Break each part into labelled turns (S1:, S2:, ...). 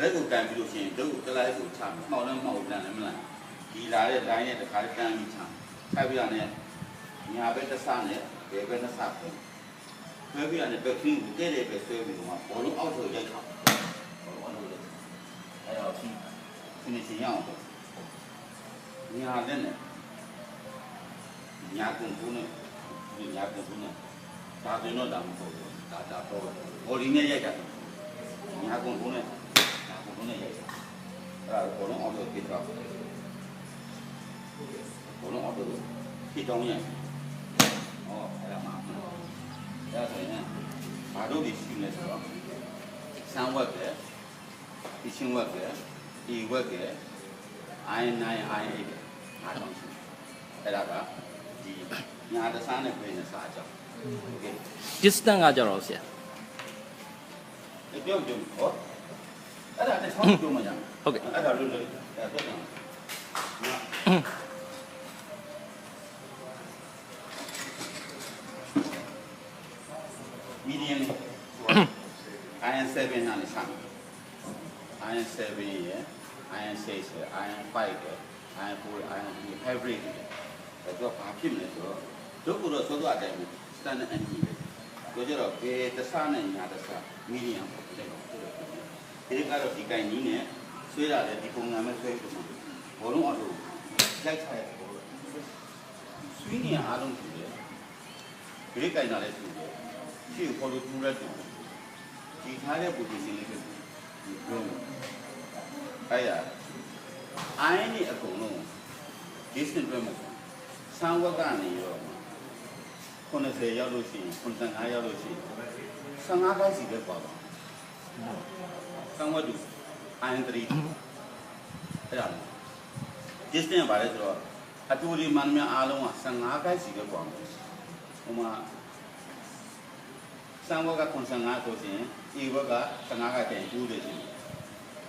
S1: လက်ကိုကန်ပြီးလို့ရှိရင်ဒုတ်ကိုကလိုက်ကိုချမှောက်လည်းမှောက်ပြန်လည်းမလားဒီလာတဲ့တိုင်းနဲ့တခါတည်းတန်းပြီးချခိုက်ပြီးတော့ねညာဘက်တစ်ဆနဲ့ဘယ်ဘက်တစ်ဆပဲဆွဲပြီးတော့ねဘက်ခင်းကိုတဲ့တဲ့ပဲဆွဲပြီးတော့ဘောလုံးအောက်ဆိုရိုက်ထားဘောလုံးအောက်ဆိုရိုက်အဲ့တော့ဒီဒီနေ့ရှင်ရအောင်ညာတဲ့နဲ့ညာကုန်ဘူးနဲ့ညာကုန်ဘူးနဲ့ဒါတင်တော့ဒါမဟုတ်ဘူးဒါဒါတော့ဘော်ဒီနဲ့ရိုက်တာညာကုန်ဘူးနဲ့ လုံးနဲ့ရိုက်တာအဲ့ဒါကိုအကုန်လုံးအော်တိုဖြစ်သွားတယ်အကုန်လုံးအော်တိုဖြစ်တော့ရိုက်ဟောအဲ့ဒါမှဒါဆိုရင်ဘာတို့ဒီရှိနေဆိုတော့ဆန်ဝက်ကဒီချင်းဝက်ကဒီဝက်က i9 i8 အားလုံးရှိအဲ့ဒါကဒီညာတစားနဲ့ပြင်နေစားအကြောင်း
S2: distance ကကြတော့ဆရာ
S1: ပြောကြည့်ဟော အဲ့ဒါနဲ့ဆောင်းပြောမှရမယ်
S2: ဟုတ်ကဲ့
S1: အဲ့ဒါလို့လို့အဲ့တော့နော်မီဒီယမ် IN7 နဲ့လည်းဆိုင် IN7 ရယ် IN6 ရယ် IN5 ရယ် IN4 IN3 hybrid ရယ်အဲ့တော့ဘာဖြစ်မလဲဆိုတော့တို့ကတော့သောသောအတိုင်း standard NG ပဲတို့ကြတော့ဘယ်တဆနဲ့ညာတဆ medium ပေါ့တဲ့တော့ ဒီကတော့ဒီကိုင်းကြီးနဲ့ဆွဲရတယ်ဒီပုံစံမဲ့ဆွဲပြီးတော့ဘောလုံးအော်လို့လိုက်ချရတယ်ဘောလုံးဆွေးနေအားလုံးရှိတယ်ဒီကိုင်းတာလည်းရှိတယ်ရှေ့ကိုပေါ်လို့တူရက်တူဒီထားတဲ့ position လေးပဲဒီလုံးအဲ့ရအိုင်းနေအကုန်လုံး distance ပဲမဟုတ်ဆန်းဝက်ကနေရော90ရောက်လို့ရှိရင်95ရောက်လို့ရှိရင်15ခိုင်းစီပဲပါပါ ဆန်းဝက်တူ iron 3 အဲ့ဒါ distance ပါလဲဆိုတော့အတူဒီမှန်များအားလုံးက15ခိုင်းစီပဲပါမယ်ဟိုမှာဆန်းဝက်က95ဆိုရင်ဤဝက်က15ခိုင်းတိုင်2လို့ရှိရင်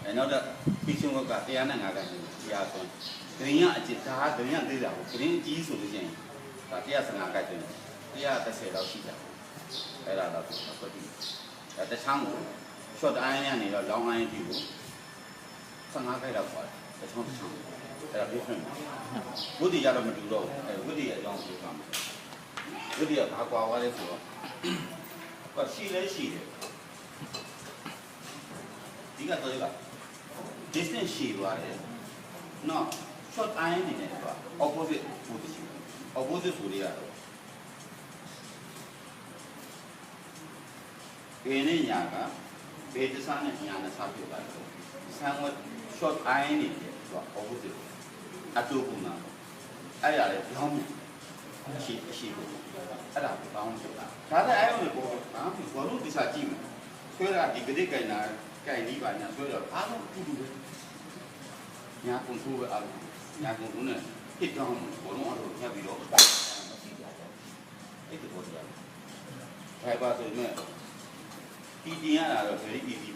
S1: အဲနောက်တော့ပြီးချင်းဝက်က105ခိုင်းတရားဆိုဂရင်းကအကျဒါကဂရင်းကသေးတာကိုဂရင်းအကြီးဆိုလို့ရှိရင်ဒါ115ခိုင်းတယ်130လောက်ရှိတာအဲ့ဒါတော့ဟုတ်ပြီအဲတခြားကို short iron ကနေတော့ long iron ဒီကို15ခိုက်လောက်ပါတယ်တခြားတခြားအဲ့ဒါ different ဝိတ္တိရတော့မတူတော့ဘူးအဲဝိတ္တိရအကြောင်းပြောပါမယ်ဝိတ္တိရဘာကွာသွားလဲဆိုတော့ကရှိလဲရှိတယ်ဒီကတော့က distance ရှိသွားတယ်နော် short iron နေတယ်ကွာ opposite position opposite ဆိုရရတော့ဘယ်နဲ့ညာက ဘယ်တစားနဲ့ညာနဲ့စားပြပါတော့ဆန်ဝတ် short iron နေတယ်ဆိုတော့ opposite အတူကူနာအဲ့ရလေဘောင်းအရှိအရှိကိုအဲ့ဒါဘောင်းဆိုတာဒါတဲ့အဲ့လိုကိုဟာဘောလုံးဒီစားကြည့်မယ်ဆွဲတာဒီကတိကင်နာကင်ဒီပါညာဆွဲတော့အားလုံးတူတူပဲညာကွန်ထရိုးပဲအားလုံးညာကွန်ထရိုးနဲ့ဟစ်တောင်းဘောလုံးအားလုံးညှပ်ပြီးတော့မရှိကြတယ်အဲ့ဒီဘောတရားဘာပါဆိုရင် တီတင်ရတာတော့ very easy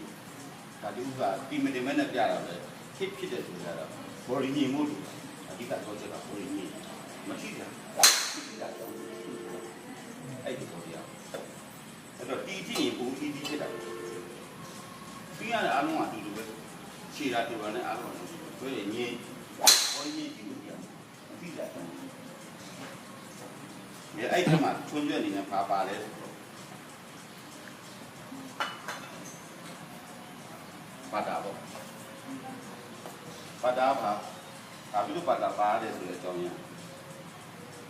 S1: ပေါ့ဒါဒီဥစ္စာတီမတင်မဲ့နဲ့ပြတာပဲဖြစ်ဖြစ်တယ်ဆိုကြတော့ body ညင်မှုလို့အဓိကတော့ချက်က body ညင်မရှိတာအဲ့ဒီဘောတရားအဲ့တော့တီတီရင်ဘူးတီတီဖြစ်တာပြီးရတဲ့အားလုံးကဒီလိုပဲခြေတာတူတာနဲ့အားလုံးဘယ်ညင် body ညင်ဒီလိုပြပြီးတာဒီအဲ့ဒီမှာချွန်းကျွတ်နေနဲ့ပါပါလဲ ပါတာပေါ့ပါတာပါဒါပြီးတော့ပါတာပါတယ်ဆိုတဲ့အကြောင်းရင်း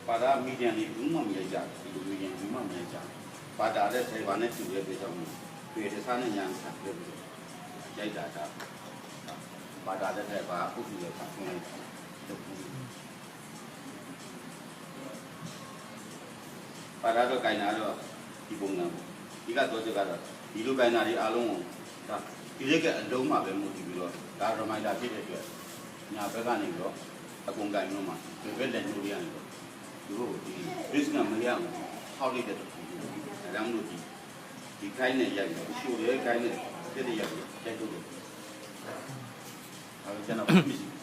S1: ပါတာမီဒီယံလေးဘူးမှမရကြဘူးဒီလိုမီဒီယံဘူးမှမရကြပါတာတဲ့ဆေးပါနဲ့တူရဲ့ပြောင်းတွေ့တဲ့စားနဲ့ညာစားပြပြီးရိုက်တာဒါပါတာတဲ့ထဲပါဥပ္ပဒေပါဆွလိုက်ပါတာတော့ကင်နာတော့ဒီပုံစံပေါ့ဒီကတော့ကြကတော့ဒီလိုကင်နာတွေအားလုံးကိုဒါ ဒီလက်ကအလုံးမှာပဲမူတည်ပြီးတော့ဒါရမိုင်တာဖြစ်တဲ့အတွက်ညာဘက်ကနေပြီးတော့အကုန်ကင်လို့မှာဒီဘက်လက်ညှိုးလေးကနေတော့သူတို့ဒီ risk ကမရအောင်ထောက်လိုက်တဲ့တူအဲဒါမှမဟုတ်ဒီဒီခိုင်းနဲ့ရိုက်တော့ရှိုးရဲခိုင်းနဲ့ပြည့်တဲ့ရိုက်ရိုက်တော့တယ်အဲကျွန်တော်မရှိ